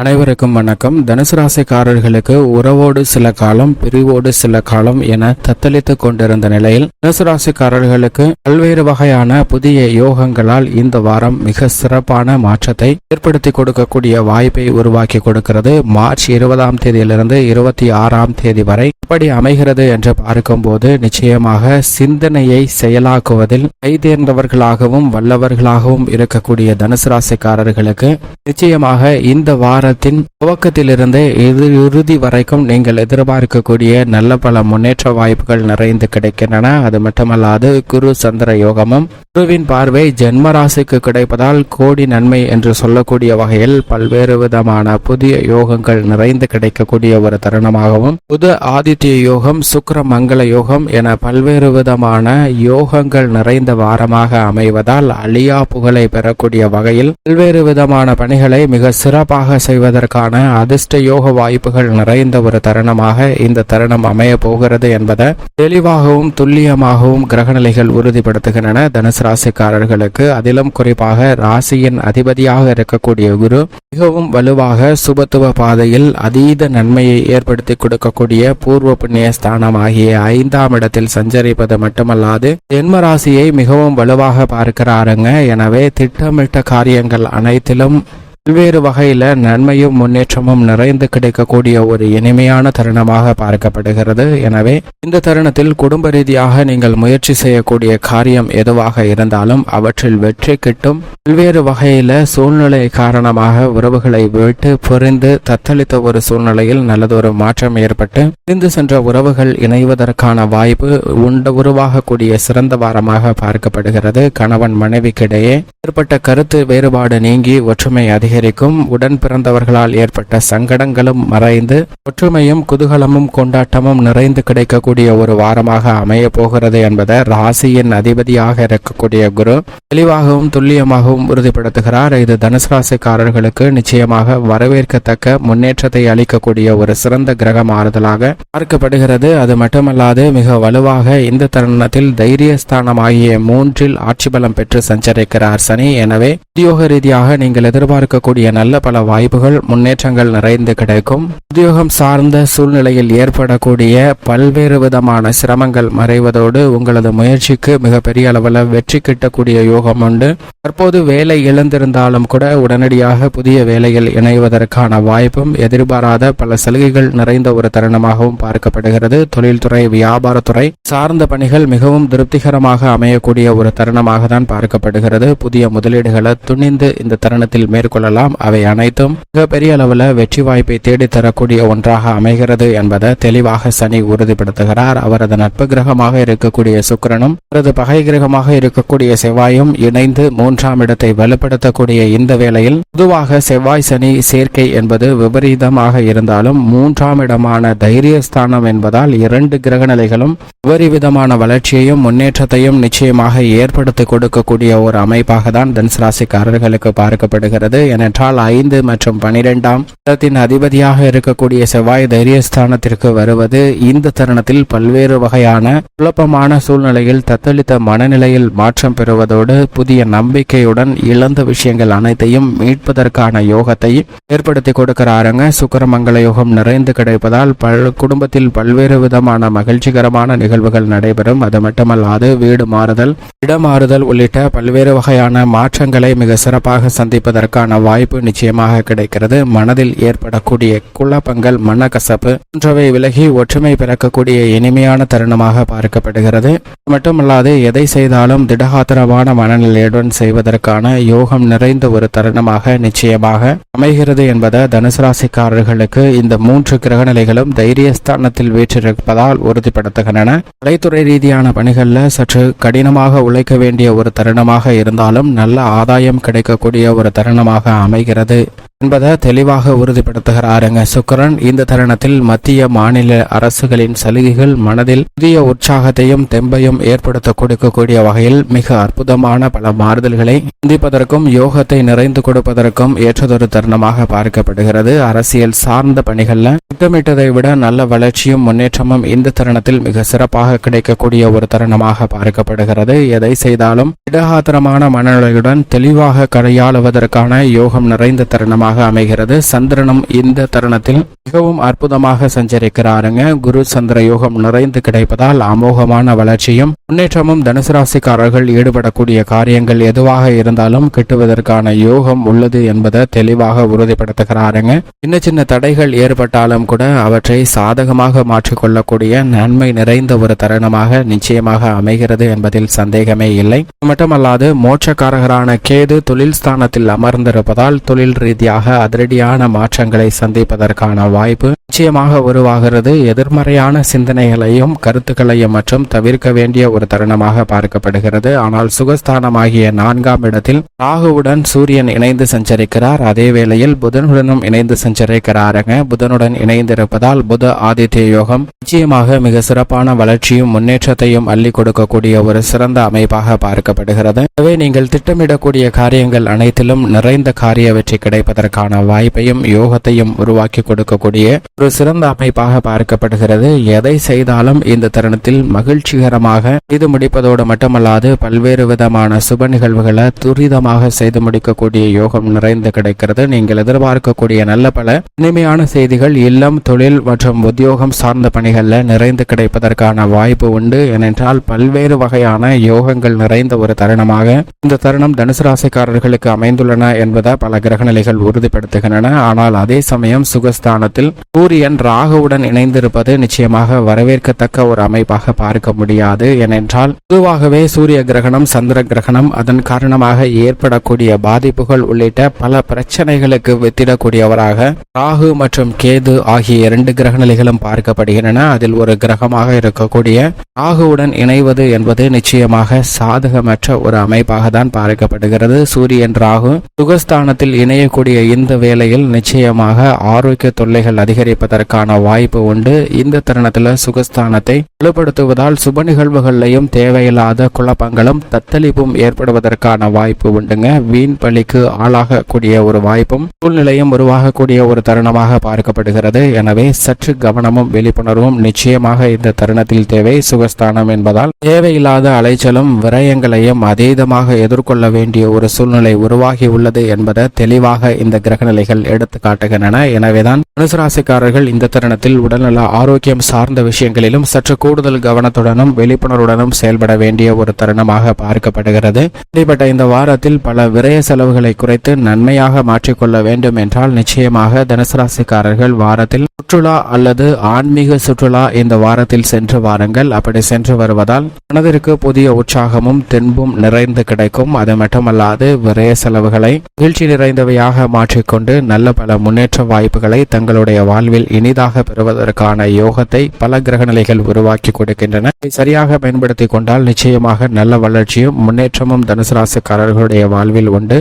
அனைவருக்கும் வணக்கம். தனுசு ராசிக்காரர்களுக்கு உறவோடு சில காலம் பிரிவோடு சில காலம் என தத்தளித்துக் கொண்டிருந்த நிலையில் தனுசு ராசிக்காரர்களுக்கு பல்வேறு வகையான புதிய யோகங்களால் இந்த வாரம் மிக சிறப்பான மாற்றத்தை ஏற்படுத்தி கொடுக்கக்கூடிய வாய்ப்பை உருவாக்கி கொடுக்கிறது. மார்ச் இருபதாம் தேதியிலிருந்து இருபத்தி ஆறாம் தேதி வரை எப்படி அமைகிறது என்று பார்க்கும்போது நிச்சயமாக சிந்தனையை செயலாக்குவதில் கைதேர்ந்தவர்களாகவும் வல்லவர்களாகவும் இருக்கக்கூடிய தனுசு ராசிக்காரர்களுக்கு நிச்சயமாக இந்த வாரத்தின் துவக்கத்திலிருந்து இறு- இறுதி வரைக்கும் நீங்கள் எதிர்பார்க்கக்கூடிய நல்ல பல முன்னேற்ற வாய்ப்புகள் நிறைந்து கிடைக்கின்றன. அது மட்டுமல்லாது குரு சந்திர யோகமும் குருவின் பார்வை ஜென்மராசிக்கு கிடைப்பதால் கோடி நன்மை என்று சொல்லக்கூடிய வகையில் பல்வேறு விதமான புதிய யோகங்கள் நிறைந்து கிடைக்கக்கூடிய ஒரு தருணமாகவும் புது ஆதித்ய யோகம் சுக்கர மங்கள யோகம் என பல்வேறு விதமான யோகங்கள் நிறைந்த வாரமாக அமைவதால் அழியா புகழை பெறக்கூடிய வகையில் பல்வேறு விதமான பணிகளை மிக சிறப்பாக செய்வதற்கான அதிர்ஷ்ட யோக வாய்ப்புகள் நிறைந்த ஒரு தருணமாக இந்த தருணம் அமைய போகிறது என்பதை தெளிவாகவும் துல்லியமாகவும் கிரகநிலைகள் உறுதிப்படுத்துகின்றன. தனுசு ராசிக்காரர்களுக்கு அதிலும் குறிப்பாக ராசியின் அதிபதியாக இருக்கக்கூடிய குரு மிகவும் வலுவாக சுபத்துவ பாதையில் அதீத நன்மையை ஏற்படுத்தி கொடுக்கக்கூடிய பூர்வ புண்ணிய ஸ்தானம் ஆகிய ஐந்தாம் இடத்தில் சஞ்சரிப்பது மட்டுமல்லாது ஜென்மராசியை மிகவும் வலுவாக பார்க்கிறாருங்க. எனவே திட்டமிட்ட காரியங்கள் அனைத்திலும் பல்வேறு வகையில நன்மையும் முன்னேற்றமும் நிறைந்து கிடைக்கக்கூடிய ஒரு இனிமையான தருணமாக பார்க்கப்படுகிறது. எனவே இந்த தருணத்தில் குடும்ப ரீதியாக நீங்கள் முயற்சி செய்யக்கூடிய காரியம் எதுவாக இருந்தாலும் அவற்றில் வெற்றி கிட்டும். பல்வேறு வகையில சூழ்நிலை காரணமாக உறவுகளை விட்டு புரிந்து தத்தளித்த ஒரு சூழ்நிலையில் நல்லதொரு மாற்றம் ஏற்பட்டு பிரிந்து சென்ற உறவுகள் இணைவதற்கான வாய்ப்பு உண்டு உருவாகக்கூடிய சிறந்த வாரமாக பார்க்கப்படுகிறது. கணவன் மனைவிக்கிடையே ஏற்பட்ட கருத்து வேறுபாடு நீங்கி ஒற்றுமை அதிகரிக்கும். உடன் பிறந்தவர்களால் ஏற்பட்ட சங்கடங்களும் மறைந்து ஒற்றுமையும் குதூகலமும் கொண்டாட்டமும் நிறைந்து கிடைக்கக்கூடிய ஒரு வாரமாக அமைய போகிறது என்பதை ராசியின் அதிபதியாக இருக்கக்கூடிய குரு தெளிவாகவும் துல்லியமாகவும் உறுதிப்படுத்துகிறார். இது தனுசு ராசிக்காரர்களுக்கு நிச்சயமாக வரவேற்கத்தக்க முன்னேற்றத்தை அளிக்கக்கூடிய ஒரு சிறந்த கிரக மாறுதலாக பார்க்கப்படுகிறது. அது மட்டுமல்லாது மிக வலுவாக இந்த தருணத்தில் தைரியஸ்தானம் ஆகிய மூன்றில் ஆட்சி பலம் பெற்று சஞ்சரிக்கிறார் சனி. எனவே உத்தியோக ரீதியாக நீங்கள் எதிர்பார்க்க எதிர்பார்க்கக்கூடிய நல்ல பல வாய்ப்புகள் முன்னேற்றங்கள் நிறைந்து கிடைக்கும். உத்தியோகம் சார்ந்த சூழ்நிலையில் ஏற்படக்கூடிய பல்வேறு விதமான சிரமங்கள் மறைவதோடு உங்களது முயற்சிக்கு மிகப்பெரிய அளவில் வெற்றி கிட்டக்கூடிய யோகம் உண்டு. தற்போது வேலை இழந்திருந்தாலும் கூட உடனடியாக புதிய வேலையில் இணைவதற்கான வாய்ப்பும் எதிர்பாராத பல சலுகைகள் நிறைந்த ஒரு தருணமாகவும் பார்க்கப்படுகிறது. தொழில்துறை வியாபாரத்துறை சார்ந்த பணிகள் மிகவும் திருப்திகரமாக அமையக்கூடிய ஒரு தருணமாக தான் பார்க்கப்படுகிறது. புதிய முதலீடுகளை துணிந்து இந்த தருணத்தில் மேற்கொள்ளலாம். அவை அனைத்தும் மிகப்பெரிய அளவில் வெற்றி வாய்ப்பை தேடித்தரக்கூடிய ஒன்றாக அமைகிறது என்பதை தெளிவாக சனி உறுதிப்படுத்துகிறார். அவரது நட்பு கிரகமாக இருக்கக்கூடிய சுக்கரனும் அவரது பகை கிரகமாக இருக்கக்கூடிய செவ்வாயும் இணைந்து மூன்றாம் இடத்தை வலுப்படுத்தக்கூடிய இந்த வேளையில் பொதுவாக செவ்வாய் சனி சேர்க்கை என்பது விபரீதமாக இருந்தாலும் மூன்றாம் இடமான தைரியஸ்தானம் என்பதால் இரண்டு கிரக நிலைகளும் விபரீதமான வளர்ச்சியையும் முன்னேற்றத்தையும் நிச்சயமாக ஏற்படுத்தி கொடுக்கக்கூடிய ஒரு அமைப்பாக தான் தனுசு ராசிக்காரர்களுக்கு பார்க்கப்படுகிறது. ஏனென்றால் ஐந்து மற்றும் பனிரெண்டாம் இடத்தின் அதிபதியாக இருக்கக்கூடிய செவ்வாய் தைரியஸ்தானத்திற்கு வருவது இந்த தருணத்தில் பல்வேறு வகையான குழப்பமான சூழ்நிலையில் தத்தளித்த மனநிலையில் மாற்றம் பெறுவதோடு புதிய நம்பிக்கையுடன் இழந்த விஷயங்கள் அனைத்தையும் மீட்பதற்கான யோகத்தை ஏற்படுத்தி கொடுக்கிறாருங்க. சுக்கரமங்கல யோகம் நிறைந்து கிடைப்பதால் பல் குடும்பத்தில் பல்வேறு விதமான மகிழ்ச்சிகரமான நிகழ்வுகள் நடைபெறும். அது மட்டுமல்லாது வீடு மாறுதல் இடமாறுதல் உள்ளிட்ட பல்வேறு வகையான மாற்றங்களை மிக சிறப்பாக சந்திப்பதற்கான வாய்ப்பு நிச்சயமாக கிடைக்கிறது. மனதில் ஏற்படக்கூடிய குழப்பங்கள் மனக்கசப்பு போன்றவை விலகி ஒற்றுமை பிறக்கக்கூடிய இனிமையான தருணமாக பார்க்கப்படுகிறது. மட்டுமல்லாது எதை செய்தாலும் திடகாத்திரமான மனநிலையுடன் செய்வதற்கான யோகம் நிறைந்த ஒரு தருணமாக நிச்சயமாக அமைகிறது என்பதை தனுசு ராசிக்காரர்களுக்கு இந்த மூன்று கிரகநிலைகளும் தைரியஸ்தானத்தில் வீற்றிருப்பதால் உறுதிப்படுத்துகின்றன. கலைத்துறை ரீதியான பணிகளில் சற்று கடினமாக உழைக்க வேண்டிய ஒரு தருணமாக இருந்தாலும் நல்ல ஆதாயம் கிடைக்கக்கூடிய ஒரு தருணமாக அமைகிறது. என்பதை தெளிவாக உறுதிப்படுத்துகிறாருங்க சுக்கரன் இந்த தருணத்தில் மத்திய மாநில அரசுகளின் சலுகைகள் மனதில் புதிய உற்சாகத்தையும் தெம்பையும் ஏற்படுத்த கொடுக்கக்கூடிய வகையில் மிக அற்புதமான பல மாறுதல்களை சந்திப்பதற்கும் யோகத்தை நிறைந்து கொடுப்பதற்கும் ஏற்றதொரு தருணமாக பார்க்கப்படுகிறது. அரசியல் சார்ந்த பணிகள்ல திட்டமிட்டதை விட நல்ல வளர்ச்சியும் முன்னேற்றமும் இந்த தருணத்தில் மிக சிறப்பாக கிடைக்கக்கூடிய ஒரு தருணமாக பார்க்கப்படுகிறது. எதை செய்தாலும் இடகாத்திரமான மனநிலையுடன் தெளிவாக கையாளுவதற்கான யோகம் நிறைந்த தருணமாக தருணமாக அமைகிறது. சந்திரனும் இந்த தருணத்தில் மிகவும் அற்புதமாக சஞ்சரிக்கிறாருங்க. குரு சந்திர யோகம் நிறைந்து கிடைப்பதால் அமோகமான வளர்ச்சியும் முன்னேற்றமும் தனுசு ராசிக்காரர்கள் ஈடுபடக்கூடிய காரியங்கள் எதுவாக இருந்தாலும் கிட்டுவதற்கான யோகம் உள்ளது என்பதை தெளிவாக உறுதிப்படுத்துகிறாருங்க. சின்ன சின்ன தடைகள் ஏற்பட்டாலும் கூட அவற்றை சாதகமாக மாற்றிக்கொள்ளக்கூடிய நன்மை நிறைந்த ஒரு தருணமாக நிச்சயமாக அமைகிறது என்பதில் சந்தேகமே இல்லை. மட்டுமல்லாது மோட்சக்காரகரான கேது தொழில் ஸ்தானத்தில் அமர்ந்திருப்பதால் தொழில் ரீதியாக அதிரடியான மாற்றங்களை சந்திப்பதற்கான வாய்ப்பு நிச்சயமாக உருவாகிறது. எதிர்மறையான சிந்தனைகளையும் கருத்துக்களையும் மற்றும் தவிர்க்க வேண்டிய ஒரு தருணமாக பார்க்கப்படுகிறது. ஆனால் சுகஸ்தானமாகிய நான்காம் இடத்தில் ராகுவுடன் சூரியன் இணைந்து சஞ்சரிக்கிறார். அதே வேளையில் புதனுடனும் இணைந்து சஞ்சரிக்கிறாருங்க. புதனுடன் இணைந்திருப்பதால் புத ஆதித்ய யோகம் நிச்சயமாக மிக சிறப்பான வளர்ச்சியும் முன்னேற்றத்தையும் அள்ளி கொடுக்கக்கூடிய ஒரு சிறந்த அமைப்பாக பார்க்கப்படுகிறது. எனவே நீங்கள் திட்டமிடக்கூடிய காரியங்கள் அனைத்திலும் நிறைந்த காரிய வெற்றி அதற்கான வாய்ப்பையும் யோகத்தையும் உருவாக்கி கொடுக்கக்கூடிய ஒரு சிறந்த அமைப்பாக பார்க்கப்படுகிறது. எதை செய்தாலும் இந்த தருணத்தில் மகிழ்ச்சிகரமாக செய்து முடிப்பதோடு மட்டுமல்லாது பல்வேறு விதமான சுப நிகழ்வுகளை துரிதமாக செய்து முடிக்கக்கூடிய யோகம் நிறைந்து கிடைக்கிறது. நீங்கள் எதிர்பார்க்கக்கூடிய நல்ல பல இனிமையான செய்திகள் இல்லம் தொழில் மற்றும் உத்தியோகம் சார்ந்த பணிகளில் நிறைந்து கிடைப்பதற்கான வாய்ப்பு உண்டு. ஏனென்றால் பல்வேறு வகையான யோகங்கள் நிறைந்த ஒரு தருணமாக இந்த தருணம் தனுசு ராசிக்காரர்களுக்கு அமைந்துள்ளன என்பதை பல கிரகநிலைகள் உறுதிப்படுத்துகின்றன. ஆனால் அதே சமயம் சுகஸ்தானத்தில் சூரியன் ராகுவுடன் இணைந்திருப்பது நிச்சயமாக வரவேற்கத்தக்க ஒரு அமைப்பாக பார்க்க முடியாது. ஏனென்றால் பொதுவாகவே சூரிய கிரகணம் சந்திர கிரகணம் அதன் காரணமாக ஏற்படக்கூடிய பாதிப்புகள் உள்ளிட்ட பல பிரச்சனைகளுக்கு வித்திடக்கூடியவராக ராகு மற்றும் கேது ஆகிய இரண்டு கிரக நிலைகளும் பார்க்கப்படுகின்றன. அதில் ஒரு கிரகமாக இருக்கக்கூடிய ராகுவுடன் இணைவது என்பது நிச்சயமாக சாதகமற்ற ஒரு அமைப்பாக தான் பார்க்கப்படுகிறது. சூரியன் ராகு சுகஸ்தானத்தில் இணையக்கூடிய இந்த வேளையில் நிச்சயமாக ஆரோக்கிய தொல்லைகள் அதிகரிப்பதற்கான வாய்ப்பு உண்டு. இந்த தருணத்தில் சுகஸ்தானத்தை வலுப்படுத்துவதால் சுப நிகழ்வுகள்லையும் தேவையில்லாத குழப்பங்களும் தத்தளிப்பும் ஏற்படுவதற்கான வாய்ப்பு உண்டுங்க. வீண் பலிக்கு ஆளாகக்கூடிய ஒரு வாய்ப்பும் சூழ்நிலையும் உருவாகக்கூடிய ஒரு தருணமாக பார்க்கப்படுகிறது. எனவே சற்று கவனமும் விழிப்புணர்வும் நிச்சயமாக இந்த தருணத்தில் தேவை. சுகஸ்தானம் என்பதால் தேவையில்லாத அலைச்சலும் விரயங்களையும் அதீதமாக எதிர்கொள்ள வேண்டிய ஒரு சூழ்நிலை உருவாகி உள்ளது என்பதை தெளிவாக இந்த கிரகநிலைகள் எடுத்து காட்டுகின்றன. எனவேதான் மனுசராசிக்காரர்கள் இந்த தருணத்தில் உடல்நல ஆரோக்கியம் சார்ந்த விஷயங்களிலும் சற்று கூடுதல் கவனத்துடனும் விழிப்புணர்வுடனும் செயல்பட வேண்டிய ஒரு தருணமாக பார்க்கப்படுகிறது. இப்படிப்பட்ட இந்த வாரத்தில் பல விரய செலவுகளை குறைத்து நன்மையாக மாற்றிக்கொள்ள வேண்டும் என்றால் நிச்சயமாக தனுசராசிக்காரர்கள் வாரத்தில் சுற்றுலா அல்லது ஆன்மீக சுற்றுலா இந்த வாரத்தில் சென்று வாருங்கள். அப்படி சென்று வருவதால் மனதிற்கு புதிய உற்சாகமும் தென்பும் நிறைந்து கிடைக்கும். அது மட்டுமல்லாது விரய செலவுகளை மகிழ்ச்சி நிறைந்தவையாக மாற்றிக்கொண்டு நல்ல பல முன்னேற்ற வாய்ப்புகளை தங்களுடைய வாழ்வில் இனிதாக பெறுவதற்கான யோகத்தை பல கிரகநிலைகள் உருவாக்கி கொடுக்கின்றன. சரியாக பயன்படுத்தி கொண்டால் நிச்சயமாக நல்ல வளர்ச்சியும் முன்னேற்றமும் தனுசு ராசிக்காரர்களுடைய வாழ்வில் உண்டு.